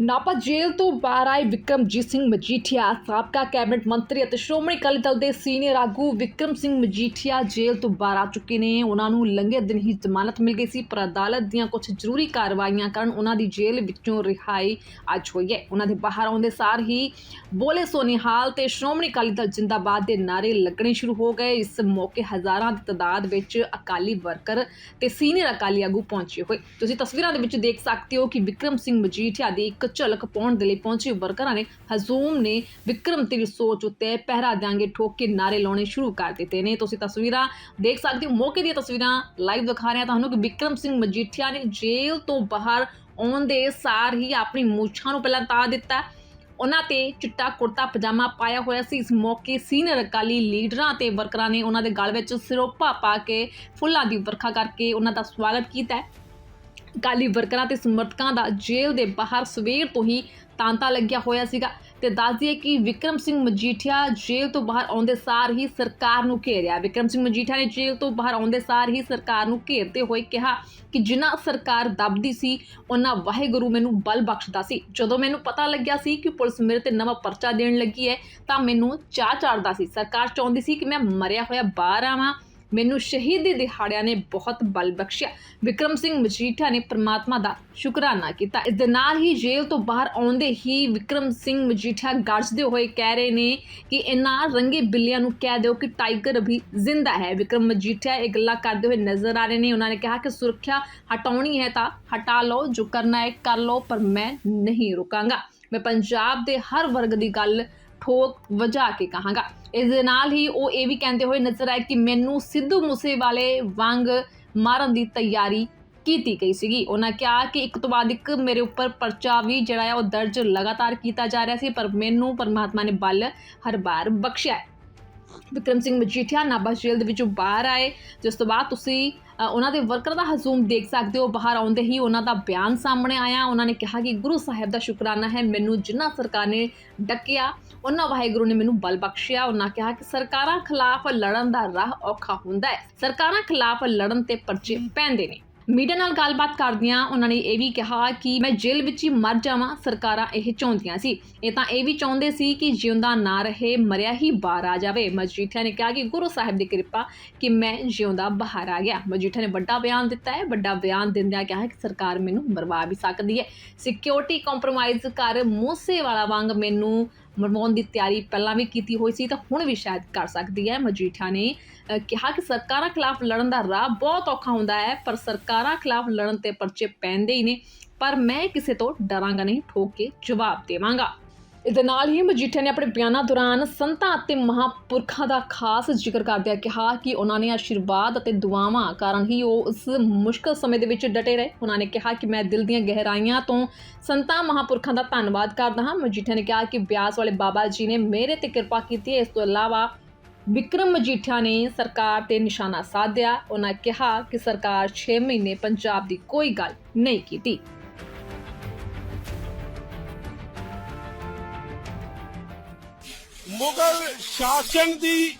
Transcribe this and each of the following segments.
ਨਾਪਾ ਜੇਲ੍ਹ ਤੋਂ ਬਾਹਰ ਆਏ ਵਿਕਰਮਜੀਤ ਸਿੰਘ ਮਜੀਠੀਆ, ਸਾਬਕਾ ਕੈਬਨਿਟ ਮੰਤਰੀ ਅਤੇ ਸ਼੍ਰੋਮਣੀ ਅਕਾਲੀ ਦਲ ਦੇ ਸੀਨੀਅਰ ਆਗੂ ਵਿਕਰਮ ਸਿੰਘ ਮਜੀਠੀਆ ਜੇਲ੍ਹ ਤੋਂ ਬਾਹਰ ਆ ਚੁੱਕੇ ਨੇ। ਉਹਨਾਂ ਨੂੰ ਲੰਘੇ ਦਿਨ ਹੀ ਜ਼ਮਾਨਤ ਮਿਲ ਗਈ ਸੀ, ਪਰ ਅਦਾਲਤ ਦੀਆਂ ਕੁਝ ਜ਼ਰੂਰੀ ਕਾਰਵਾਈਆਂ ਕਾਰਨ ਉਹਨਾਂ ਦੀ ਜੇਲ੍ਹ ਵਿੱਚੋਂ ਰਿਹਾਈ ਅੱਜ ਹੋਈ ਹੈ। ਉਹਨਾਂ ਦੇ ਬਾਹਰ ਆਉਂਦੇ ਸਾਰ ਹੀ ਬੋਲੇ ਸੋਨਿਹਾਲ ਤੇ ਸ਼੍ਰੋਮਣੀ ਅਕਾਲੀ ਦਲ ਜਿੰਦਾਬਾਦ ਦੇ ਨਾਰੇ ਲੱਗਣੇ ਸ਼ੁਰੂ ਹੋ ਗਏ। ਇਸ ਮੌਕੇ ਹਜ਼ਾਰਾਂ ਦੀ ਤਾਦਾਦ ਵਿੱਚ ਅਕਾਲੀ ਵਰਕਰ ਤੇ ਸੀਨੀਅਰ ਅਕਾਲੀ ਆਗੂ ਪਹੁੰਚੇ ਹੋਏ। ਤੁਸੀਂ ਤਸਵੀਰਾਂ ਦੇ ਵਿੱਚ ਦੇਖ ਸਕਦੇ ਹੋ ਕਿ ਵਿਕਰਮ ਸਿੰਘ ਮਜੀਠੀਆ ਦੀ ਇੱਕ ਝਲਕ ਪਾਉਣ ਦੇ ਲਈ ਪਹੁੰਚੇ ਵਰਕਰਾਂ ਨੇ ਹਜ਼ੂਮ ਨੇ ਵਿਕਰਮ ਤੇਰੀ ਸੋਚ ਉੱਤੇ ਪਹਿਰਾ ਦਿਆਂਗੇ, ਠੋਕ ਕੇ ਨਾਰੇ ਲਾਉਣੇ ਸ਼ੁਰੂ ਕਰ ਦਿੱਤੇ ਨੇ। ਤੁਸੀਂ ਤਸਵੀਰਾਂ ਦੇਖ ਸਕਦੇ ਹੋ। ਮੌਕੇ ਦੀਆਂ ਤਸਵੀਰਾਂ ਲਾਈਵ ਦਿਖਾ ਰਹੇ ਹਾਂ ਤੁਹਾਨੂੰ ਕਿ ਵਿਕਰਮ ਸਿੰਘ ਮਜੀਠੀਆ ਨੇ ਜੇਲ੍ਹ ਤੋਂ ਬਾਹਰ ਆਉਣ ਦੇ ਸਾਰ ਹੀ ਆਪਣੀ ਮੂਛਾਂ ਨੂੰ ਪਹਿਲਾਂ ਤਾ ਦਿੱਤਾ। ਉਹਨਾਂ ਤੇ ਚਿੱਟਾ ਕੁੜਤਾ, ਪਜਾਮਾ ਪਾਇਆ ਹੋਇਆ ਸੀ। ਇਸ ਮੌਕੇ ਸੀਨੀਅਰ ਅਕਾਲੀ ਲੀਡਰਾਂ ਤੇ ਵਰਕਰਾਂ ਨੇ ਉਹਨਾਂ ਦੇ ਗਲ ਵਿੱਚ ਸਿਰੋਪਾ ਪਾ ਕੇ ਫੁੱਲਾਂ ਦੀ ਵਰਖਾ ਕਰਕੇ ਉਹਨਾਂ ਦਾ ਸਵਾਗਤ ਕੀਤਾ ਹੈ। ਅਕਾਲੀ ਵਰਕਰਾਂ ਤੇ ਸਮਰਥਕਾਂ ਦਾ ਜੇਲ੍ਹ ਦੇ ਬਾਹਰ ਸਵੇਰ ਤੋਂ ਹੀ ਤਾਂਤਾ ਲੱਗਿਆ ਹੋਇਆ ਸੀਗਾ। ਤੇ ਦੱਸ ਦਈਏ ਕਿ ਵਿਕਰਮ ਸਿੰਘ ਮਜੀਠੀਆ ਜੇਲ੍ਹ ਤੋਂ ਬਾਹਰ ਆਉਂਦੇ ਸਾਰ ਹੀ ਸਰਕਾਰ ਨੂੰ ਘੇਰਿਆ। ਵਿਕਰਮ ਸਿੰਘ ਮਜੀਠੀਆ ਨੇ ਜੇਲ੍ਹ ਤੋਂ ਬਾਹਰ ਆਉਂਦੇ ਸਾਰ ਹੀ ਸਰਕਾਰ ਨੂੰ ਘੇਰਦੇ ਹੋਏ ਕਿਹਾ ਕਿ ਜਿਨ੍ਹਾਂ ਸਰਕਾਰ ਦਬਦੀ ਸੀ ਉਹਨਾਂ ਵਾਹਿਗੁਰੂ ਮੈਨੂੰ ਬਲ ਬਖਸ਼ਦਾ ਸੀ। ਜਦੋਂ ਮੈਨੂੰ ਪਤਾ ਲੱਗਿਆ ਸੀ ਕਿ ਪੁਲਿਸ ਮੇਰੇ ਤੇ ਨਵਾਂ ਪਰਚਾ ਦੇਣ ਲੱਗੀ ਹੈ, ਤਾਂ ਮੈਨੂੰ ਚਾਹ ਚੜਦਾ ਸੀ। ਸਰਕਾਰ ਚਾਹੁੰਦੀ ਸੀ ਕਿ ਮੈਂ ਮਰਿਆ ਹੋਇਆ ਬਾਹਰ ਆਵਾਂ। ਮੈਨੂੰ ਸ਼ਹੀਦੀ ਦਿਹਾੜਿਆਂ ਨੇ ਬਹੁਤ ਬਲ ਬਖਸ਼ਿਆ। ਵਿਕਰਮ ਸਿੰਘ ਮਜੀਠਾ ਨੇ ਪ੍ਰਮਾਤਮਾ ਦਾ ਸ਼ੁਕਰਾਨਾ ਕੀਤਾ। ਇਸ ਦੇ ਨਾਲ ਹੀ ਜੇਲ੍ਹ ਤੋਂ ਬਾਹਰ ਆਉਂਦੇ ਹੀ ਵਿਕਰਮ ਸਿੰਘ ਮਜੀਠਾ ਗਰਜਦੇ ਹੋਏ ਕਹਿ ਰਹੇ ਨੇ ਕਿ ਇਨ੍ਹਾਂ ਰੰਗੇ ਬਿੱਲੀਆਂ ਨੂੰ ਕਹਿ ਦਿਓ ਕਿ ਟਾਈਗਰ ਅਭੀ ਜ਼ਿੰਦਾ ਹੈ। ਵਿਕਰਮ ਮਜੀਠਾ ਇਹ ਗੱਲਾਂ ਕਰਦੇ ਹੋਏ ਨਜ਼ਰ ਆ ਰਹੇ ਨੇ। ਉਹਨਾਂ ਨੇ ਕਿਹਾ ਕਿ ਸੁਰੱਖਿਆ ਹਟਾਉਣੀ ਹੈ ਤਾਂ ਹਟਾ ਲਓ, ਜੋ ਕਰਨਾ ਹੈ ਕਰ ਲਓ, ਪਰ ਮੈਂ ਨਹੀਂ ਰੁਕਾਂਗਾ। ਮੈਂ ਪੰਜਾਬ ਦੇ ਹਰ ਵਰਗ ਦੀ ਗੱਲ ਠੋਕ ਵਜਾ ਕੇ ਕਹਾਂਗਾ। ਇਸ ਦੇ ਨਾਲ ਹੀ ਉਹ ਇਹ ਵੀ ਕਹਿੰਦੇ ਹੋਏ ਨਜ਼ਰ ਆਏ ਕਿ ਮੈਨੂੰ ਸਿੱਧੂ ਮੂਸੇਵਾਲੇ ਵਾਂਗ ਮਾਰਨ ਦੀ ਤਿਆਰੀ ਕੀਤੀ ਗਈ ਸੀਗੀ। ਉਹਨਾਂ ਕਿਹਾ ਕਿ ਇੱਕ ਤੋਂ ਬਾਅਦ ਇੱਕ ਮੇਰੇ ਉੱਪਰ ਪਰਚਾ ਵੀ ਜਿਹੜਾ ਹੈ ਉਹ ਦਰਜ ਲਗਾਤਾਰ ਕੀਤਾ ਜਾ ਰਿਹਾ ਸੀ, ਪਰ ਮੈਨੂੰ ਪਰਮਾਤਮਾ ਨੇ ਬਲ ਹਰ ਬਾਰ ਬਖਸ਼ਿਆ ਵਿਕਰਮ ਸਿੰਘ ਮਜੀਠੀਆ ਨਾਭਾ ਜੇਲ੍ਹ ਦੇ ਵਿੱਚੋਂ ਬਾਹਰ ਆਏ, ਜਿਸ ਤੋਂ ਬਾਅਦ ਤੁਸੀਂ ਉਹਨਾਂ ਦੇ ਵਰਕਰ ਦਾ ਹਜ਼ੂਮ ਦੇਖ ਸਕਦੇ ਹੋ। ਬਾਹਰ ਆਉਂਦੇ ਹੀ ਉਹਨਾਂ ਦਾ ਬਿਆਨ ਸਾਹਮਣੇ ਆਇਆ। ਉਹਨਾਂ ਨੇ ਕਿਹਾ ਕਿ ਗੁਰੂ ਸਾਹਿਬ ਦਾ ਸ਼ੁਕਰਾਨਾ ਹੈ, ਮੈਨੂੰ ਜਿੰਨਾ ਸਰਕਾਰ ਨੇ ਡੱਕਿਆ, ਉਹਨਾਂ ਵਾਹਿਗੁਰੂ ਨੇ ਮੈਨੂੰ ਬਲ ਬਖਸ਼ਿਆ। ਉਹਨਾਂ ਕਿਹਾ ਕਿ ਸਰਕਾਰਾਂ ਖਿਲਾਫ ਲੜਨ ਦਾ ਰਾਹ ਔਖਾ ਹੁੰਦਾ ਹੈ। ਸਰਕਾਰਾਂ ਖਿਲਾਫ ਲੜਨ ਤੇ ਪਰਚੇ ਪੈਂਦੇ ਨੇ। ਮੀਡੀਆ ਨਾਲ ਗੱਲਬਾਤ ਕਰਦਿਆਂ ਉਹਨਾਂ ਨੇ ਇਹ ਵੀ ਕਿਹਾ ਕਿ ਮੈਂ ਜੇਲ੍ਹ ਵਿੱਚ ਹੀ ਮਰ ਜਾਵਾਂ, ਸਰਕਾਰਾਂ ਇਹ ਚਾਹੁੰਦੀਆਂ ਸੀ। ਇਹ ਤਾਂ ਇਹ ਵੀ ਚਾਹੁੰਦੇ ਸੀ ਕਿ ਜਿਉਂਦਾ ਨਾ ਰਹੇ, ਮਰਿਆ ਹੀ ਬਾਹਰ ਆ ਜਾਵੇ। ਮਜੀਠੀਆ ਨੇ ਕਿਹਾ ਕਿ ਗੁਰੂ ਸਾਹਿਬ ਦੀ ਕਿਰਪਾ ਕਿ ਮੈਂ ਜਿਉਂਦਾ ਬਾਹਰ ਆ ਗਿਆ। ਮਜੀਠੀਆ ਨੇ ਵੱਡਾ ਬਿਆਨ ਦਿੱਤਾ ਹੈ। ਵੱਡਾ ਬਿਆਨ ਦਿੰਦਿਆਂ ਕਿਹਾ ਕਿ ਸਰਕਾਰ ਮੈਨੂੰ ਮਰਵਾ ਵੀ ਸਕਦੀ ਹੈ। ਸਿਕਿਉਰਿਟੀ ਕੰਪਰੋਮਾਈਜ਼ ਕਰ ਮੂਸੇ ਵਾਲਾ ਵਾਂਗ ਮੈਨੂੰ ਮਰਵਾਉਣ ਦੀ ਤਿਆਰੀ ਪਹਿਲਾਂ ਵੀ ਕੀਤੀ ਹੋਈ ਸੀ ਤਾਂ ਹੁਣ ਵੀ ਸ਼ਾਇਦ ਕਰ ਸਕਦੀ ਹੈ। ਮਜੀਠਾ ਨੇ ਕਿਹਾ ਕਿ ਸਰਕਾਰਾਂ ਖਿਲਾਫ ਲੜਨ ਦਾ ਰਾਹ ਬਹੁਤ ਔਖਾ ਹੁੰਦਾ ਹੈ, ਪਰ ਸਰਕਾਰਾਂ ਖਿਲਾਫ ਲੜਨ ਤੇ ਪਰਚੇ ਪੈਂਦੇ ਹੀ ਨੇ। ਪਰ ਮੈਂ ਕਿਸੇ ਤੋਂ ਡਰਾਂਗਾ ਨਹੀਂ, ਠੋਕ ਕੇ ਜਵਾਬ ਦੇਵਾਂਗਾ। ਇਸ ਦੇ ਨਾਲ ਹੀ ਮਜੀਠੀਆ ਨੇ ਆਪਣੇ ਬਿਆਨਾਂ ਦੌਰਾਨ ਸੰਤਾਂ ਅਤੇ ਮਹਾਪੁਰਖਾਂ ਦਾ ਖਾਸ ਜ਼ਿਕਰ ਕਰਦਿਆਂ ਕਿਹਾ ਕਿ ਉਹਨਾਂ ਨੇ ਆਸ਼ੀਰਵਾਦ ਅਤੇ ਦੁਆਵਾਂ ਕਾਰਨ ਹੀ ਉਹ ਉਸ ਮੁਸ਼ਕਲ ਸਮੇਂ ਦੇ ਵਿੱਚ ਡਟੇ ਰਹੇ। ਉਹਨਾਂ ਨੇ ਕਿਹਾ ਕਿ ਮੈਂ ਦਿਲ ਦੀਆਂ ਗਹਿਰਾਈਆਂ ਤੋਂ ਸੰਤਾਂ ਮਹਾਪੁਰਖਾਂ ਦਾ ਧੰਨਵਾਦ ਕਰਦਾ ਹਾਂ। ਮਜੀਠੀਆ ਨੇ ਕਿਹਾ ਕਿ ਬਿਆਸ ਵਾਲੇ ਬਾਬਾ ਜੀ ਨੇ ਮੇਰੇ ਤੇ ਕਿਰਪਾ ਕੀਤੀ ਹੈ। ਇਸ ਤੋਂ ਇਲਾਵਾ ਵਿਕਰਮ ਮਜੀਠੀਆ ਨੇ ਸਰਕਾਰ ਤੇ ਨਿਸ਼ਾਨਾ ਸਾਧਿਆ। ਉਹਨਾਂ ਕਿਹਾ ਕਿ ਸਰਕਾਰ 6 ਮਹੀਨੇ ਪੰਜਾਬ ਦੀ ਕੋਈ ਗੱਲ ਨਹੀਂ ਕੀਤੀ। ਮੁਗਲ ਸ਼ਾਸਨ ਦੀ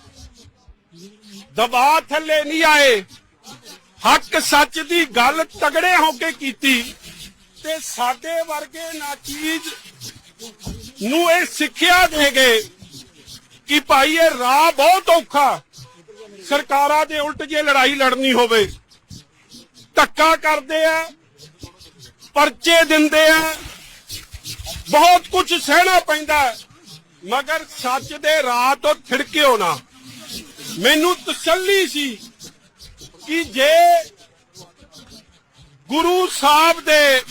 ਦਬਾਅ ਥੱਲੇ ਨਹੀਂ ਆਏ। ਹੱਕ ਸੱਚ ਦੀ ਗੱਲ ਤਗੜੇ ਹੋ ਕੇ ਕੀਤੀ ਤੇ ਸਾਡੇ ਵਰਗੇ ਨਾਚੀਜ਼ ਨੂੰ ਇਹ ਸਿੱਖਿਆ ਦੇ ਗਏ ਕਿ ਭਾਈ, ਇਹ ਰਾਹ ਬਹੁਤ ਔਖਾ। ਸਰਕਾਰਾਂ ਦੇ ਉਲਟ ਜੇ ਲੜਾਈ ਲੜਨੀ ਹੋਵੇ, ਧੱਕਾ ਕਰਦੇ ਆ, ਪਰਚੇ ਦਿੰਦੇ ਆ, ਬਹੁਤ ਕੁਝ ਸਹਿਣਾ ਪੈਂਦਾ। ਮਗਰ ਸੱਚ ਦੇ ਰਾਹ ਤੋਂ ਥਿੜਕਿਓ ਨਾ। ਮੈਨੂੰ ਤਸੱਲੀ ਸੀ ਕਿ ਜੇ ਗੁਰੂ ਸਾਹਿਬ ਦੇ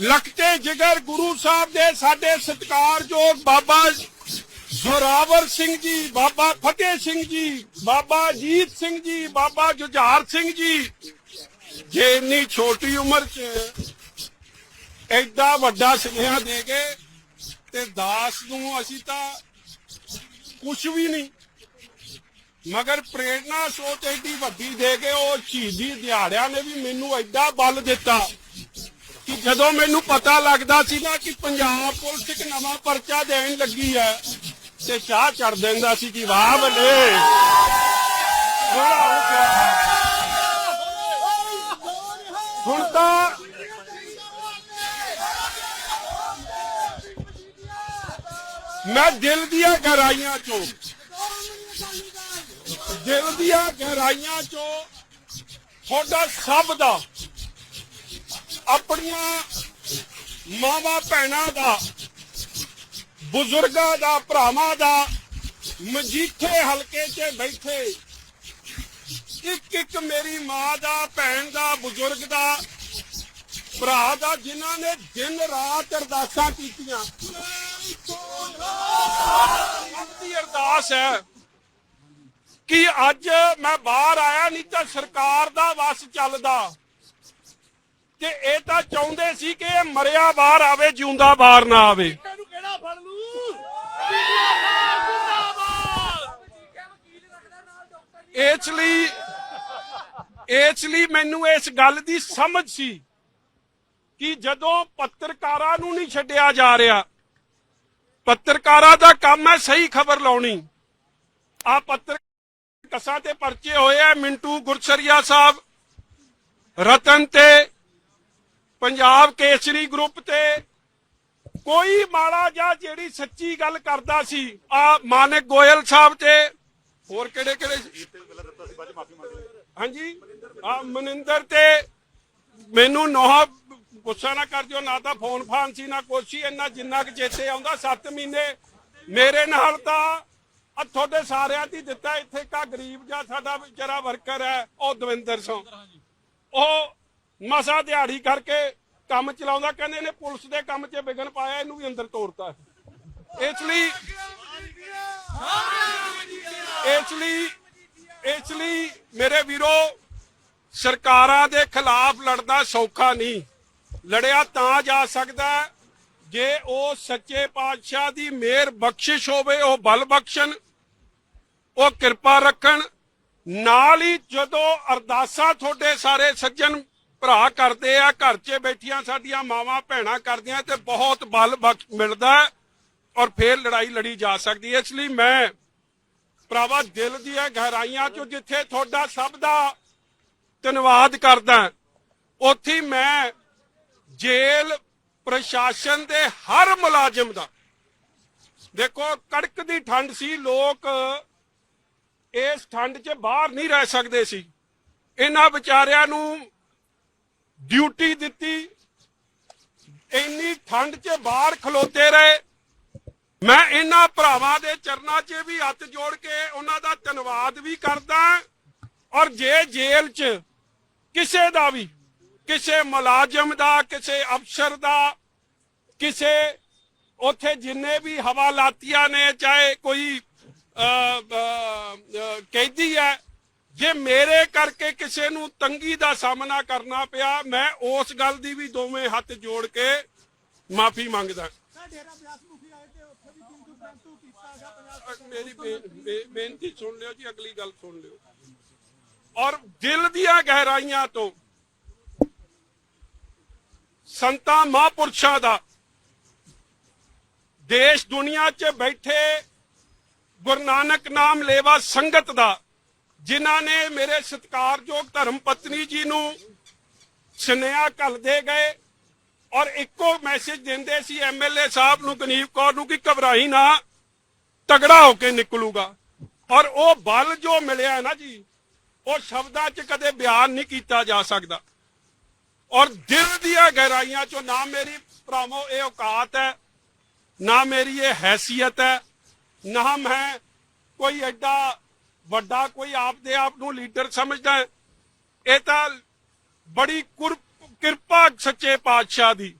ਲਖਤੇ ਜਿਗਰ ਗੁਰੂ ਸਾਹਿਬ ਦੇ ਸਾਡੇ ਸਤਿਕਾਰਯੋਗ ਬਾਬਾ ਜ਼ੋਰਾਵਰ ਸਿੰਘ ਜੀ, ਬਾਬਾ ਫਤਿਹ ਸਿੰਘ ਜੀ, ਬਾਬਾ ਜੀਤ ਸਿੰਘ ਜੀ, ਬਾਬਾ ਜੁਝਾਰ ਸਿੰਘ ਜੀ, ਜੇ ਇੰਨੀ ਛੋਟੀ ਉਮਰ 'ਚ ਐਡਾ ਵੱਡਾ ਸੁਨੇਹਾ ਦੇ ਕੇ ਤੇ ਦਾਸ ਨੂੰ ਅਸੀਂ ਤਾਂ ਕੁਝ ਵੀ ਨਹੀਂ। ਮਗਰ ਪ੍ਰੇਰਣਾ ਸੋਚ ਐਡੀ ਵੱਡੀ ਦੇ ਕੇ ਉਹ ਸ਼ਹੀਦੀ ਦਿਹਾੜਿਆਂ ਨੇ ਵੀ ਮੈਨੂੰ ਐਡਾ ਬਲ ਦਿੱਤਾ ਕਿ ਜਦੋਂ ਮੈਨੂੰ ਪਤਾ ਲੱਗਦਾ ਸੀ ਨਾ ਕਿ ਪੰਜਾਬ ਪੁਲਿਸ ਇੱਕ ਨਵਾਂ ਪਰਚਾ ਦੇਣ ਲੱਗੀ ਹੈ ਤੇ ਚਾਹ ਚੜ ਦਿੰਦਾ ਸੀ ਕਿ ਵਾਹ ਬੱਲੇ ਹੁਣ ਤਾਂ ਮੈਂ ਦਿਲ ਦੀਆਂ ਗਹਿਰਾਈਆਂ ਚੋਂ, ਦਿਲ ਦੀਆਂ ਗਹਿਰਾਈਆਂ ਚੋਂ ਤੁਹਾਡਾ ਸਭ ਦਾ, ਆਪਣੀਆਂ ਮਾਵਾਂ ਭੈਣਾਂ ਦਾ, ਬਜ਼ੁਰਗਾਂ ਦਾ, ਭਰਾਵਾਂ ਦਾ, ਮਜੀਠੇ ਹਲਕੇ 'ਚ ਬੈਠੇ ਇੱਕ ਇੱਕ ਮੇਰੀ ਮਾਂ ਦਾ, ਭੈਣ ਦਾ, ਬਜ਼ੁਰਗ ਦਾ, ਭਰਾ ਦਾ, ਜਿਨ੍ਹਾਂ ਨੇ ਦਿਨ ਰਾਤ ਅਰਦਾਸਾਂ ਕੀਤੀਆਂ। ਦੀ ਅਰਦਾਸ ਹੈ ਕਿ ਅੱਜ ਮੈਂ ਬਾਹਰ ਆਇਆ ਨਹੀਂ ਤਾਂ ਸਰਕਾਰ ਦਾ ਵਸ ਚੱਲਦਾ। ਤੇ ਇਹ ਤਾਂ ਚਾਹੁੰਦੇ ਸੀ ਕਿ ਇਹ ਮਰਿਆ ਬਾਹਰ ਆਵੇ, ਜਿਉਂਦਾ ਬਾਹਰ ਨਾ ਆਵੇ। ਇਹਨੂੰ ਕਿਹੜਾ ਫੜ ਲੂ ਇਸ ਲਈ ਇਸ ਲਈ ਮੈਨੂੰ ਇਸ ਗੱਲ ਦੀ ਸਮਝ ਸੀ ਕਿ ਜਦੋਂ ਪੱਤਰਕਾਰਾਂ ਨੂੰ ਨਹੀਂ ਛੱਡਿਆ ਜਾ ਰਿਹਾ ਪੱਤਰਕਾਰਾਂ ਦਾ ਕੰਮ ਹੈ ਸਹੀ ਖਬਰ ਲਾਉਣੀ। ਆ ਪੱਤਰ ਕਸਾਂ ਤੇ ਪਰਚੇ ਹੋਏ ਆ, ਮਿੰਟੂ ਗੁਰਸਰੀਆ ਸਾਹਿਬ, ਰਤਨ ਤੇ, ਪੰਜਾਬ ਕੇਸਰੀ ਗਰੁੱਪ ਤੇ। ਕੋਈ ਮਾੜਾ ਜਾਂ ਜਿਹੜੀ ਸੱਚੀ ਗੱਲ ਕਰਦਾ ਸੀ, ਆ ਮਾਨਕ ਗੋਇਲ ਸਾਹਿਬ ਤੇ। ਹੋਰ ਕਿਹੜੇ ਕਿਹੜੇ ਹਾਂਜੀ, ਆ ਮਨਿੰਦਰ ਤੇ। ਮੈਨੂੰ ਨੋਹਾ ਗੁੱਸਾ ਨਾ ਕਰ ਦਿਓ, ਨਾ ਤਾਂ ਫੋਨ ਫਾਨ ਸੀ, ਨਾ ਕੁਛ ਸੀ, ਇੰਨਾ ਜਿੰਨਾ ਕਿ ਚੇਤੇ ਆਉਂਦਾ 7 ਮਹੀਨੇ ਮੇਰੇ ਨਾਲ ਤਾਂ ਆ ਤੁਹਾਡੇ ਸਾਰਿਆਂ ਦੀ ਦਿੱਤਾ, ਇੱਥੇ ਕਾ ਗਰੀਬ ਜਿਹਾ ਸਾਡਾ ਵਿਚਾਰਾ ਵਰਕਰ ਹੈ, ਉਹ ਦਵਿੰਦਰ ਸਿੰਘ। ਉਹ ਮਸਾ ਦਿਹਾੜੀ ਕਰਕੇ ਕੰਮ ਚਲਾਉਂਦਾ, ਕਹਿੰਦੇ ਨੇ ਪੁਲਿਸ ਦੇ ਕੰਮ 'ਚ ਵਿਗਨ ਪਾਇਆ, ਇਹਨੂੰ ਵੀ ਅੰਦਰ ਤੋੜਤਾ। ਇਸ ਲਈ ਇਸ ਲਈ ਇਸ ਲਈ ਮੇਰੇ ਵੀਰੋ, ਸਰਕਾਰਾਂ ਦੇ ਖਿਲਾਫ ਲੜਨਾ ਸੌਖਾ ਨਹੀਂ। ਲੜਿਆ ਤਾਂ ਜਾ ਸਕਦਾ ਜੇ ਉਹ ਸੱਚੇ ਪਾਤਸ਼ਾਹ ਦੀ ਮਿਹਰ ਬਖਸ਼ਿਸ਼ ਹੋਵੇ, ਉਹ ਬਲ ਬਖਸ਼ਣ, ਉਹ ਕਿਰਪਾ ਰੱਖਣ। ਨਾਲ ਹੀ ਜਦੋਂ ਅਰਦਾਸਾਂ ਤੁਹਾਡੇ ਸਾਰੇ ਸੱਜਣ ਭਰਾ ਕਰਦੇ ਆ, ਘਰ 'ਚ ਬੈਠੀਆਂ ਸਾਡੀਆਂ ਮਾਵਾਂ ਭੈਣਾਂ ਕਰਦੀਆਂ ਤੇ ਬਹੁਤ ਬਲ ਬਖਸ਼ ਮਿਲਦਾ ਔਰ ਫੇਰ ਲੜਾਈ ਲੜੀ ਜਾ ਸਕਦੀ ਹੈ। ਇਸ ਲਈ ਮੈਂ ਭਰਾਵਾ ਦਿਲ ਦੀਆਂ ਗਹਿਰਾਈਆਂ 'ਚੋਂ ਜਿੱਥੇ ਤੁਹਾਡਾ ਸਭ ਦਾ ਧੰਨਵਾਦ ਕਰਦਾ, ਉੱਥੇ ਮੈਂ ਜੇਲ੍ਹ ਪ੍ਰਸ਼ਾਸਨ ਦੇ ਹਰ ਮੁਲਾਜ਼ਮ ਦਾ। ਦੇਖੋ, ਕੜਕ ਦੀ ਠੰਡ ਸੀ, ਲੋਕ ਇਸ ਠੰਡ 'ਚ ਬਾਹਰ ਨਹੀਂ ਰਹਿ ਸਕਦੇ ਸੀ। ਇਹਨਾਂ ਵਿਚਾਰਿਆਂ ਨੂੰ ਡਿਊਟੀ ਦਿੱਤੀ। ਇੰਨੀ ਠੰਡ 'ਚ ਬਾਹਰ ਖਲੋਤੇ ਰਹੇ। ਮੈਂ ਇਹਨਾਂ ਭਰਾਵਾਂ ਦੇ ਚਰਨਾਂ 'ਚ ਵੀ ਹੱਥ ਜੋੜ ਕੇ ਉਹਨਾਂ ਦਾ ਧੰਨਵਾਦ ਵੀ ਕਰਦਾ। ਔਰ ਜੇ ਜੇਲ੍ਹ 'ਚ ਕਿਸੇ ਦਾ ਵੀ ਕਿਸੇ ਮੁਲਾਜ਼ਮ ਦਾ, ਕਿਸੇ ਅਫਸਰ ਦਾ, ਕਿਸੇ ਉੱਥੇ ਜਿੰਨੇ ਵੀ ਹਵਾਲਾਤੀਆਂ ਨੇ, ਚਾਹੇ ਕੋਈ ਕੈਦੀ ਹੈ, ਜੇ ਮੇਰੇ ਕਰਕੇ ਕਿਸੇ ਨੂੰ ਤੰਗੀ ਦਾ ਸਾਹਮਣਾ ਕਰਨਾ ਪਿਆ, ਮੈਂ ਉਸ ਗੱਲ ਦੀ ਵੀ ਦੋਵੇਂ ਹੱਥ ਜੋੜ ਕੇ ਮਾਫੀ ਮੰਗਦਾ। ਮੇਰੀ ਬੇਨਤੀ ਸੁਣ ਲਿਓ ਜੀ, ਅਗਲੀ ਗੱਲ ਸੁਣ ਲਿਓ। ਔਰ ਦਿਲ ਦੀਆਂ ਗਹਿਰਾਈਆਂ ਤੋਂ ਸੰਤਾਂ ਮਹਾਂਪੁਰਸ਼ਾਂ ਦਾ। ਦੇਸ਼ ਦੁਨੀਆ 'ਚ ਬੈਠੇ ਗੁਰੂ ਨਾਨਕ ਨਾਮ ਲੇਵਾ ਸੰਗਤ ਦਾ, ਜਿਨ੍ਹਾਂ ਨੇ ਮੇਰੇ ਸਤਿਕਾਰਯੋਗ ਧਰਮ ਪਤਨੀ ਜੀ ਨੂੰ ਸੁਨੇਹਾ ਘੱਲਦੇ ਗਏ ਔਰ ਇੱਕੋ ਮੈਸੇਜ ਦਿੰਦੇ ਸੀ ਐਮਐਲਏ ਸਾਹਿਬ ਨੂੰ ਗਨੀਵ ਕੌਰ ਨੂੰ ਕਿ ਘਬਰਾਈ ਨਾ, ਤਗੜਾ ਹੋ ਕੇ ਨਿਕਲੂਗਾ। ਔਰ ਉਹ ਬਲ ਜੋ ਮਿਲਿਆ ਨਾ ਜੀ, ਉਹ ਸ਼ਬਦਾਂ 'ਚ ਕਦੇ ਬਿਆਨ ਨਹੀਂ ਕੀਤਾ ਜਾ ਸਕਦਾ। ਔਰ ਦਿਲ ਦੀਆਂ ਗਹਿਰਾਈਆਂ 'ਚੋਂ ਨਾ ਮੇਰੀ ਭਰਾਵੋ ਇਹ ਔਕਾਤ ਹੈ, ਨਾ ਮੇਰੀ ਇਹ ਹੈਸੀਅਤ ਹੈ, ਨਾ ਮੈਂ ਕੋਈ ਐਡਾ ਵੱਡਾ ਕੋਈ ਆਪਦੇ ਆਪ ਨੂੰ ਲੀਡਰ ਸਮਝਦਾ ਇਹ ਤਾਂ ਬੜੀ ਕਿਰਪਾ ਸੱਚੇ ਪਾਤਸ਼ਾਹ ਦੀ।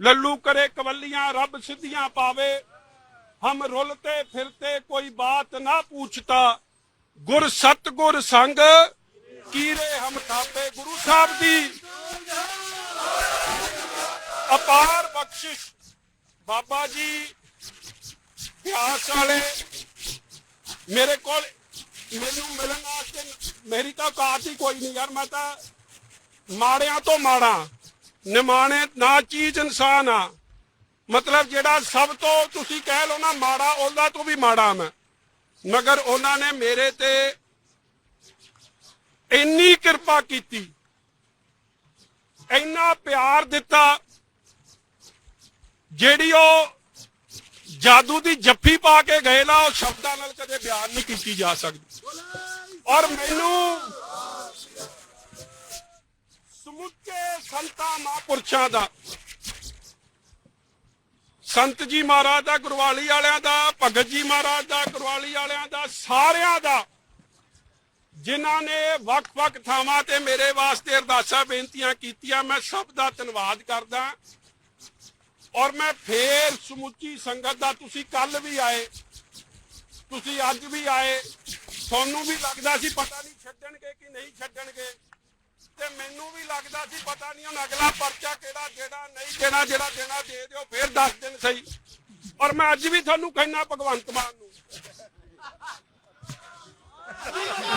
ਲੱਲੂ ਕਰੇ ਕਵੱਲੀਆਂ, ਰੱਬ ਸਿੱਧੀਆਂ ਪਾਵੇ। ਹਮ ਰੁਲਤੇ ਫਿਰਤੇ ਕੋਈ ਬਾਤ ਨਾ ਪੁੱਛਤਾ। ਗੁਰ ਸਤਗੁਰ ਸੰਗ ਕੀਰੇ ਹਮ ਥਾਪੇ ਗੁਰੂ ਸਾਹਿਬ ਦੀ। ਅਪਾਰ ਬਖਸ਼ਿਸ਼ ਬਾਬਾ ਜੀ ਪਿਆਸ ਵਾਲੇ। ਮੇਰੇ ਕੋਲ ਮੈਨੂੰ ਮਿਲਣ ਵਾਸਤੇ ਮੇਰੀ ਤਾਂ ਔਕਾਤ ਹੀ ਕੋਈ ਨਹੀਂ ਯਾਰ, ਮੈਂ ਤਾਂ ਮਾੜਿਆਂ ਤੋਂ ਮਾੜਾ। ਨਿਮਾਣੇ ਨਾ ਚੀਜ਼ ਇਨਸਾਨ ਆ। ਮਤਲਬ ਜਿਹੜਾ ਸਭ ਤੋਂ ਤੁਸੀਂ ਕਹਿ ਲਓ ਨਾ ਮਾੜਾ, ਉਹਦਾ ਤੋਂ ਵੀ ਮਾੜਾ ਮੈਂ। ਮਗਰ ਉਹਨਾਂ ਨੇ ਮੇਰੇ ਤੇ ਇੰਨੀ ਕਿਰਪਾ ਕੀਤੀ, ਇੰਨਾ ਪਿਆਰ ਦਿੱਤਾ, ਜਿਹੜੀ ਉਹ ਜਾਦੂ ਦੀ ਜੱਫੀ ਪਾ ਕੇ ਗਏ ਨਾ, ਉਹ ਸ਼ਬਦਾਂ ਨਾਲ ਕਦੇ ਬਿਆਨ ਨਹੀਂ ਕੀਤੀ ਜਾ ਸਕਦੀ। ਔਰ ਮੈਨੂੰ ਸਮੁੱਚੇ ਸੰਤਾਂ ਮਹਾਂਪੁਰਸ਼ਾਂ ਦਾ, ਸੰਤ ਜੀ ਮਹਾਰਾਜ ਦਾ ਗੁਰਵਾਲੀ ਵਾਲਿਆਂ ਦਾ, ਭਗਤ ਜੀ ਮਹਾਰਾਜ ਦਾ ਗੁਰਵਾਲੀ ਵਾਲਿਆਂ ਦਾ, ਸਾਰਿਆਂ ਦਾ ਜਿਨ੍ਹਾਂ ਨੇ ਵੱਖ-ਵੱਖ ਥਾਵਾਂ ਤੇ ਮੇਰੇ ਵਾਸਤੇ ਅਰਦਾਸਾਂ ਬੇਨਤੀਆਂ ਕੀਤੀਆਂ, ਮੈਂ ਸਭ ਦਾ ਧੰਨਵਾਦ ਕਰਦਾ। ਔਰ ਮੈਂ ਫੇਰ ਸਮੁੱਚੀ ਸੰਗਤ ਦਾ, ਤੁਸੀਂ ਕੱਲ ਵੀ ਆਏ, ਤੁਸੀਂ ਅੱਜ ਵੀ ਆਏ, ਤੁਹਾਨੂੰ ਵੀ ਲੱਗਦਾ ਸੀ ਪਤਾ ਨਹੀਂ ਛੱਡਣਗੇ ਕਿ ਨਹੀਂ ਛੱਡਣਗੇ। ਤੇ ਮੈਨੂੰ ਵੀ ਲੱਗਦਾ ਸੀ ਪਤਾ ਨਹੀਂ ਹੁਣ ਅਗਲਾ ਪਰਚਾ ਕਿਹੜਾ ਜਿਹੜਾ ਨਹੀਂ ਦੇਣਾ, ਜਿਹੜਾ ਦੇਣਾ ਦੇ ਦਿਓ, ਫੇਰ 10 ਦਿਨ ਸਹੀ। ਔਰ ਮੈਂ ਅੱਜ ਵੀ ਤੁਹਾਨੂੰ ਕਹਿਣਾ ਭਗਵੰਤ ਮਾਨ ਨੂੰ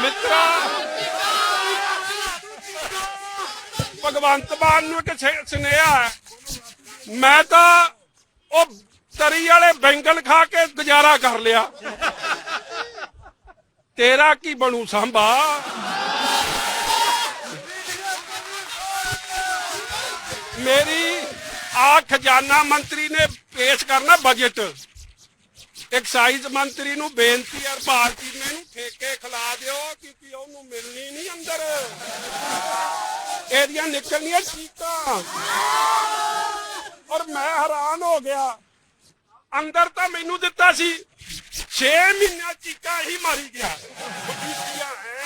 ਮਿੱਤਰਾ, ਭਗਵੰਤ ਮਾਨ ਨੂੰ ਇੱਕ ਸੁਨੇਹਾ ਹੈ। ਮੈਂ ਤਾਂ ਉਹ ਤਰੀ ਵਾਲੇ ਬੈਂਗਲ ਖਾ ਕੇ ਗੁਜ਼ਾਰਾ ਕਰ ਲਿਆ। ਤੇਰਾ ਕੀ ਬਣੂ ਸੰਭਾ? ਮੇਰੀ ਆ ਖਜ਼ਾਨਾ ਮੰਤਰੀ ਨੇ ਪੇਸ਼ ਕਰਨਾ ਬਜਟ ਐਕਸਾਈਜ਼ ਮੰਤਰੀ ਨੂੰ ਬੇਨਤੀ ਹੈ, ਭਾਰਤੀ ਨੇ ਖਿਲਾ ਦਿਓ ਕਿਉਂਕਿ ਉਹਨੂੰ ਮਿਲਣੀ ਨਹੀਂ ਅੰਦਰ। ਇਹਦੀਆਂ ਨਿਕਲਣੀਆਂ ਚੀਕਾਂ ਔਰ ਮੈਂ ਹੈਰਾਨ ਹੋ ਗਿਆ। ਅੰਦਰ ਤਾਂ ਮੈਨੂੰ ਦਿੱਤਾ ਸੀ 6 ਮਹੀਨਿਆਂ ਚੀਕਾਂ ਹੀ ਮਾਰੀ ਗਿਆ। ਮਜੀਠੀਆਂ ਹੈ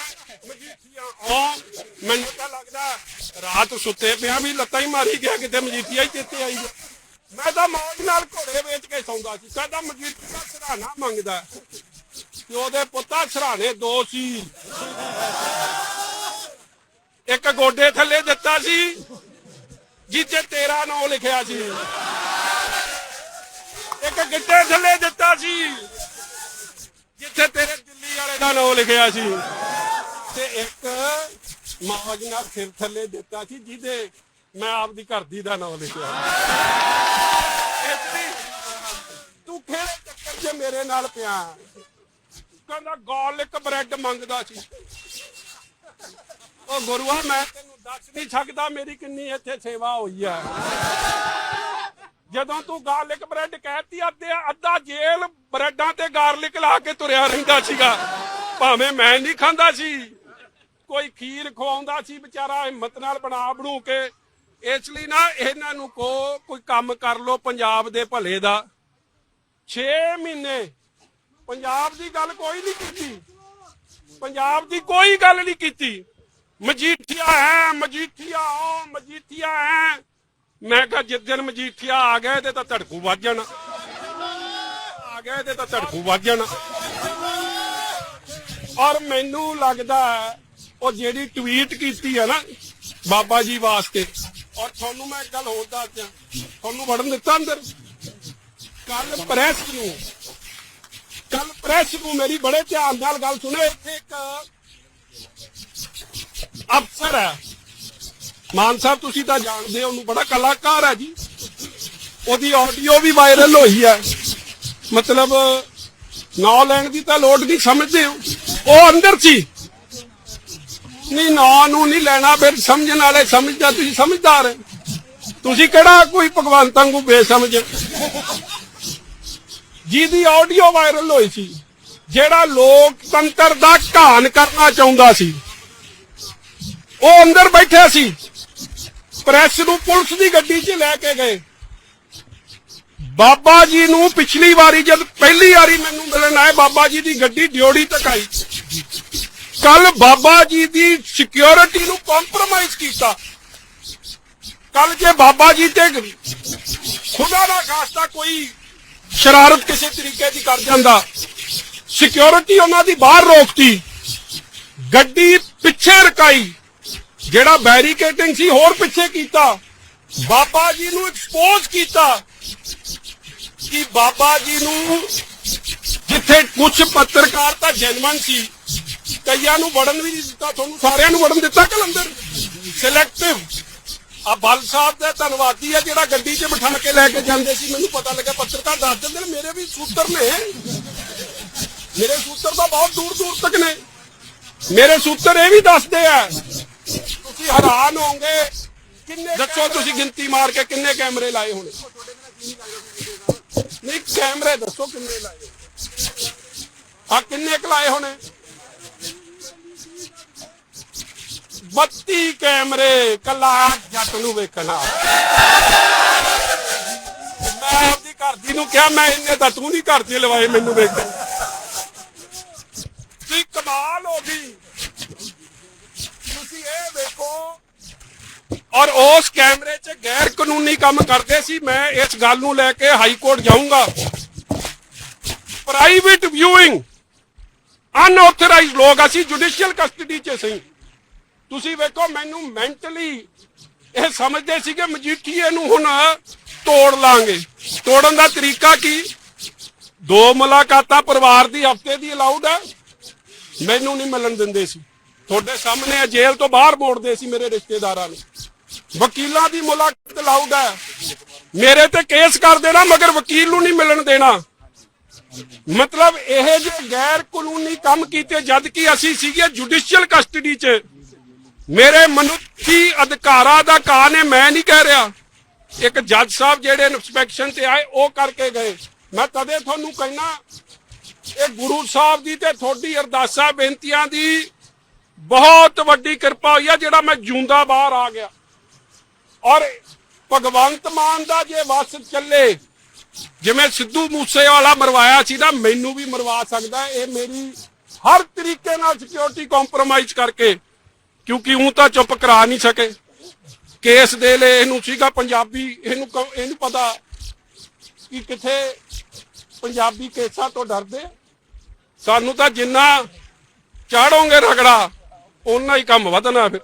ਮਜੀਠੀਆਂ ਉਹ ਮੈਨੂੰ ਤਾਂ ਲੱਗਦਾ ਰਾਤ ਸੁੱਤੇ ਪਿਆ ਵੀ ਲੱਤਾਂ ਹੀ ਮਾਰੀ ਗਿਆ, ਕਿਤੇ ਮਜੀਠੀਆ ਹੀ ਚੇਤੇ ਆਈ। ਮੈਂ ਤਾਂ ਮੌਜ ਨਾਲ ਘੋੜੇ ਵੇਚ ਕੇ ਸੌਂਦਾ ਸੀ। ਸਾਡਾ ਮਜੀਠੀਆ ਸਰਾਣਾ ਮੰਗਦਾ। ਤੇ ਉਹਦੇ ਪੁੱਤਾਂ ਸਰਾਣੇ ਦੋ ਸੀ। ਇੱਕ ਗੋਡੇ ਥੱਲੇ ਦਿੱਤਾ ਸੀ, ਜਿੱਥੇ ਤੇਰਾ ਨਾਮ ਲਿਖਿਆ ਸੀ। ਇੱਕ ਗਿੱਟੇ ਥੱਲੇ ਦਿੱਤਾ ਸੀ, ਜਿੱਥੇ ਤੇਰੇ ਦਿੱਲੀ ਵਾਲੇ ਦਾ ਨਾਮ ਲਿਖਿਆ ਸੀ। ਤੇ ਇੱਕ ਮੌਜ ਨਾਲ ਸਿਰ ਥੱਲੇ ਦਿੱਤਾ ਸੀ, ਜਿਹਦੇ ਮੈਂ ਆਪਦੀ ਘਰ ਦੀ ਦਾ ਨਾਮ ਲਿਖਿਆ। ਤੂੰ ਕਿਹੜੇ ਚੱਕਰ 'ਚ ਮੇਰੇ ਨਾਲ ਪਿਆ। ਕਹਿੰਦਾ ਗਾਰਲਿਕ ਬ੍ਰੈਡ ਮੰਗਦਾ ਸੀ। ਉਹ ਗੁਰੂਆ, ਮੈਂ ਤੈਨੂੰ ਦੱਸ ਨਹੀਂ ਸਕਦਾ ਮੇਰੀ ਕਿੰਨੀ ਇੱਥੇ ਸੇਵਾ ਹੋਈ ਹੈ। ਜਦੋਂ ਤੂੰ ਗਾਰਲਿਕ ਬ੍ਰੈਡ ਕਹਿਤੀ, ਅੱਧੇ ਅੱਧਾ ਜੇਲ ਬ੍ਰੈਡਾਂ ਤੇ ਗਾਰਲਿਕ ਲਾ ਕੇ ਤੁਰਿਆ ਰਹਿੰਦਾ ਸੀਗਾ। ਭਾਵੇਂ ਮੈਂ ਨਹੀਂ ਖਾਂਦਾ ਸੀ। ਕੋਈ ਖੀਰ ਖਵਾਉਂਦਾ ਸੀ, ਵਿਚਾਰਾ ਹਿੰਮਤ ਨਾਲ ਬਣਾ ਬਣੂ ਕੇ। ਇਸ ਲਈ ਨਾ ਇਹਨਾਂ ਨੂੰ ਕੋ ਕੋਈ ਕੰਮ ਕਰ ਲੋ ਪੰਜਾਬ ਦੇ ਭਲੇ ਦਾ। 6 ਮਹੀਨੇ ਪੰਜਾਬ ਦੀ ਗੱਲ ਕੋਈ ਨਹੀਂ ਕੀਤੀ। ਪੰਜਾਬ ਦੀ ਕੋਈ ਗੱਲ ਨਹੀਂ ਕੀਤੀ। ਮਜੀਠੀਆ ਹੈ, ਮਜੀਠੀਆ ਉਹ ਮਜੀਠੀਆ ਹੈ। ਮੈਂ ਕਿਹਾ ਜਿਸ ਦਿਨ ਮਜੀਠੀਆ ਆ ਗਏ ਤੇ ਤਾਂ ਧੜਕੂ ਵੱਜ ਜਾਣਾ। ਆ ਗਏ ਤੇ ਤਾਂ ਧੜਕੂ ਵੱਜ ਜਾਣਾ। ਔਰ ਮੈਨੂੰ ਲੱਗਦਾ ਉਹ ਜਿਹੜੀ ਟਵੀਟ ਕੀਤੀ ਹੈ ਨਾ, ਬਾਬਾ ਜੀ ਵਾਸਤੇ, ਔਰ ਤੁਹਾਨੂੰ ਮੈਂ ਇੱਕ ਗੱਲ ਹੋਰ ਦੱਸ ਤੁਹਾਨੂੰ ਵੜਨ ਦਿੱਤਾ ਅੰਦਰ? ਕੱਲ ਪ੍ਰੈਸ ਨੂੰ ਕੱਲ ਪ੍ਰੈਸ ਨੂੰ ਮੇਰੀ ਬੜੇ ਧਿਆਨ ਨਾਲ ਗੱਲ ਸੁਣੇ। ਇੱਥੇ ਅਫਸਰ ਹੈ। ਮਾਨ ਸਾਹਿਬ, ਤੁਸੀਂ ਤਾਂ ਜਾਣਦੇ ਹੋ, ਉਹਨੂੰ ਬੜਾ ਕਲਾਕਾਰ ਹੈ ਜੀ। ਉਹਦੀ ਆਡੀਓ ਵੀ ਵਾਇਰਲ ਹੋਈ ਹੈ। ਮਤਲਬ, ਨਾਂ ਲੈਣ ਦੀ ਤਾਂ ਲੋੜ ਨਹੀਂ, ਸਮਝਦੇ ਹੋ? ਉਹ ਅੰਦਰ ਸੀ। ਨਹੀਂ, ਨਾਂ ਨੂੰ ਨਹੀਂ ਲੈਣਾ, ਫਿਰ ਸਮਝਣ ਵਾਲੇ ਸਮਝਦਾ, ਤੁਸੀਂ ਸਮਝਦਾਰ ਤੁਸੀਂ ਕਿਹੜਾ ਕੋਈ ਭਗਵੰਤ ਵਾਂਗੂ ਬੇਸਮਝ? ਜਿਹਦੀ ਆਡੀਓ ਵਾਇਰਲ ਹੋਈ ਸੀ, ਜਿਹੜਾ ਲੋਕਤੰਤਰ ਦਾ ਘਾਣ ਕਰਨਾ ਚਾਹੁੰਦਾ ਸੀ, ਉਹ ਅੰਦਰ ਬੈਠਿਆ ਸੀ। ਪ੍ਰੈਸ ਨੂੰ ਪੁਲਿਸ ਦੀ ਗੱਡੀ 'ਚ ਲੈ ਕੇ ਗਏ। ਬਾਬਾ ਜੀ ਨੂੰ ਪਿਛਲੀ ਵਾਰੀ ਜਦ ਪਹਿਲੀ ਵਾਰੀ ਮੈਨੂੰ ਮਿਲਣ ਆਏ, ਬਾਬਾ ਜੀ ਦੀ ਗੱਡੀ ਡਿਓੜੀ ਤੱਕ ਆਈ। ਕੱਲ ਬਾਬਾ ਜੀ ਦੀ ਸਿਕਿਉਰਿਟੀ ਨੂੰ ਕੰਪਰੋਮਾਈਜ਼ ਕੀਤਾ। ਕੱਲ ਜੇ ਬਾਬਾ ਜੀ ਤੇ ਖੁਦਾ ਦਾ ਖਾਸਤਾ ਕੋਈ ਸ਼ਰਾਰਤ ਕਿਸੇ ਤਰੀਕੇ ਦੀ ਕਰ ਜਾਂਦਾ। ਸਿਕਿਉਰਿਟੀ ਉਹਨਾਂ ਦੀ ਬਾਹਰ ਰੋਕਤੀ। ਗੱਡੀ ਪਿੱਛੇ ਰਕਾਈ। ਜਿਹੜਾ ਬੈਰੀਕੇਟਿੰਗ ਸੀ, ਹੋਰ ਪਿੱਛੇ ਕੀਤਾ। ਬਾਬਾ ਜੀ ਨੂੰ ਐਕਸਪੋਜ਼ ਕੀਤਾ ਕਿ ਬਾਬਾ ਜੀ ਨੂੰ ਜਿੱਥੇ ਕੁਝ ਪੱਤਰਕਾਰ ਤਾਂ ਜਨਮਨ ਸੀ, ਕਈਆਂ ਨੂੰ ਵੜਨ ਵੀ ਨਹੀਂ ਦਿੱਤਾ, ਤੁਹਾਨੂੰ ਸਾਰਿਆਂ ਨੂੰ ਵੜਨ ਦਿੱਤਾ ਕਲੰਦਰ। ਸਿਲੈਕਟਿਵ ਆ ਬਲ ਸਾਹਿਬ ਦਾ ਧੰਨਵਾਦੀ ਹੈ ਜਿਹੜਾ ਗੱਡੀ 'ਚ ਬਿਠਾ ਕੇ ਲੈ ਕੇ ਜਾਂਦੇ ਸੀ। ਮੈਨੂੰ ਪਤਾ ਲੱਗਾ ਪੱਤਰਕਾਰ ਦੱਸ ਦਿੰਦੇ ਨੇ ਮੇਰੇ ਵੀ ਸੂਤਰ ਨੇ। ਮੇਰੇ ਸੂਤਰ ਤਾਂ ਬਹੁਤ ਦੂਰ ਦੂਰ ਤੱਕ ਨੇ। ਮੇਰੇ ਸੂਤਰ ਇਹ ਵੀ ਦੱਸਦੇ ਆ ਤੁਸੀਂ ਹੈਰਾਨ ਹੋਵੋਗੇ ਕਿੰਨੇ ਦੱਸੋ ਤੁਸੀਂ ਗਿਣਤੀ ਮਾਰ ਕੇ ਕਿੰਨੇ ਕੈਮਰੇ ਲਾਏ ਹੋਣੇ? ਨਹੀਂ ਕੈਮਰੇ ਦੱਸੋ ਕਿੰਨੇ ਲਾਏ ਆ ਕਿੰਨੇ ਕੁ ਲਾਏ ਹੋਣੇ? 32 ਕੈਮਰੇ, ਕੱਲਾ ਜੱਟ ਨੂੰ ਵੇਖਣਾ। ਮੈਂ ਆਪਦੀ ਘਰ ਦੀ ਨੂੰ ਕਿਹਾ, ਮੈਂ ਇੰਨੇ ਤਾਂ ਤੂੰ ਨਹੀਂ ਘਰ ਦੀ ਲਵਾਏ ਮੈਨੂੰ ਵੇਖਣ। ਕੀ ਕਮਾਲ ਹੋ ਗਈ। ਤੁਸੀਂ ਇਹ ਵੇਖੋ। ਔਰ ਉਸ ਕੈਮਰੇ 'ਚ ਗੈਰ ਕਾਨੂੰਨੀ ਕੰਮ ਕਰਦੇ ਸੀ। ਮੈਂ ਇਸ ਗੱਲ ਨੂੰ ਲੈ ਕੇ ਹਾਈ ਕੋਰਟ ਜਾਊਂਗਾ। ਪ੍ਰਾਈਵੇਟ ਵਿਊਇੰਗ ਅਨਆਥੋਰਾਈਜ਼ਡ ਲੋਕ ਅਸੀਂ ਜੁਡੀਸ਼ੀਅਲ ਕਸਟਡੀ 'ਚ ਸਹੀ ਤੁਸੀਂ ਵੇਖੋ, ਮੈਨੂੰ ਮੈਂਟਲੀ ਇਹ ਸਮਝਦੇ ਸੀ ਕਿ ਮਜੀਠੀਏ ਨੂੰ ਹੁਣ ਤੋੜ ਲਾਂਗੇ। ਤੋੜਨ ਦਾ ਤਰੀਕਾ ਕੀ? ਦੋ ਮੁਲਾਕਾਤਾਂ ਪਰਿਵਾਰ ਦੀ ਹਫ਼ਤੇ ਦੀ ਅਲਾਉਡ ਹੈ। ਮੈਨੂੰ ਨਹੀਂ ਮਿਲਣ ਦਿੰਦੇ ਸੀ। ਤੁਹਾਡੇ ਸਾਹਮਣੇ ਜੇਲ੍ਹ ਤੋਂ ਬਾਹਰ ਮੋੜਦੇ ਸੀ ਮੇਰੇ ਰਿਸ਼ਤੇਦਾਰਾਂ ਨੂੰ। ਵਕੀਲਾਂ ਦੀ ਮੁਲਾਕਾਤ ਅਲਾਉਡ ਹੈ। ਮੇਰੇ ਤੇ ਕੇਸ ਕਰ ਦੇਣਾ, ਮਗਰ ਵਕੀਲ ਨੂੰ ਨਹੀਂ ਮਿਲਣ ਦੇਣਾ। ਮਤਲਬ ਇਹ ਜੇ ਗੈਰ ਕਾਨੂੰਨੀ ਕੰਮ ਕੀਤੇ, ਜਦ ਕਿ ਅਸੀਂ ਸੀਗੇ ਜੁਡੀਸ਼ੀਅਲ ਕਸਟਡੀ 'ਚ। ਮੇਰੇ ਮਨੁੱਖੀ ਅਧਿਕਾਰਾਂ ਦਾ ਕਾਂ ਨੇ ਮੈਂ ਨਹੀਂ ਕਹਿ ਰਿਹਾ। ਇੱਕ ਜੱਜ ਸਾਹਿਬ ਜਿਹੜੇ ਇਨਸਪੈਕਸ਼ਨ ਤੇ ਆਏ, ਉਹ ਕਰਕੇ ਗਏ। ਮੈਂ ਤਦੇ ਤੁਹਾਨੂੰ ਕਹਿਣਾ ਇਹ ਗੁਰੂ ਸਾਹਿਬ ਦੀ ਤੇ ਤੁਹਾਡੀ ਅਰਦਾਸਾਂ, ਬੇਨਤੀਆਂ ਦੀ ਬਹੁਤ ਵੱਡੀ ਕਿਰਪਾ ਹੋਈ ਆ, ਜਿਹੜਾ ਮੈਂ ਜੂੰਦਾ ਬਾਹਰ ਆ ਗਿਆ। ਔਰ ਭਗਵੰਤ ਮਾਨ ਦਾ ਜੇ ਵਸ ਚੱਲੇ, ਜਿਵੇਂ ਸਿੱਧੂ ਮੂਸੇਵਾਲਾ ਮਰਵਾਇਆ ਸੀ ਨਾ, ਮੈਨੂੰ ਵੀ ਮਰਵਾ ਸਕਦਾ। ਇਹ ਮੇਰੀ ਹਰ ਤਰੀਕੇ ਨਾਲ ਸਿਕਿਉਰਿਟੀ ਕੰਪਰੋਮਾਈਜ਼ ਕਰਕੇ ਕਿਉਂਕਿ ਉਹ ਤਾਂ ਚੁੱਪ ਕਰਾ ਨਹੀਂ ਸਕੇ। ਕੇਸ ਦੇ ਲੈ ਇਹਨੂੰ ਸੀਗਾ ਪੰਜਾਬੀ, ਇਹਨੂੰ ਇਹਨੂੰ ਪਤਾ ਕਿ ਕਿੱਥੇ ਪੰਜਾਬੀ ਕੇਸਾਂ ਤੋਂ ਡਰਦੇ ਸਾਨੂੰ ਤਾਂ ਜਿੰਨਾ ਚਾੜੋਗੇ ਰਗੜਾ, ਓਨਾ ਹੀ ਕੰਮ ਵਧਣਾ ਫਿਰ।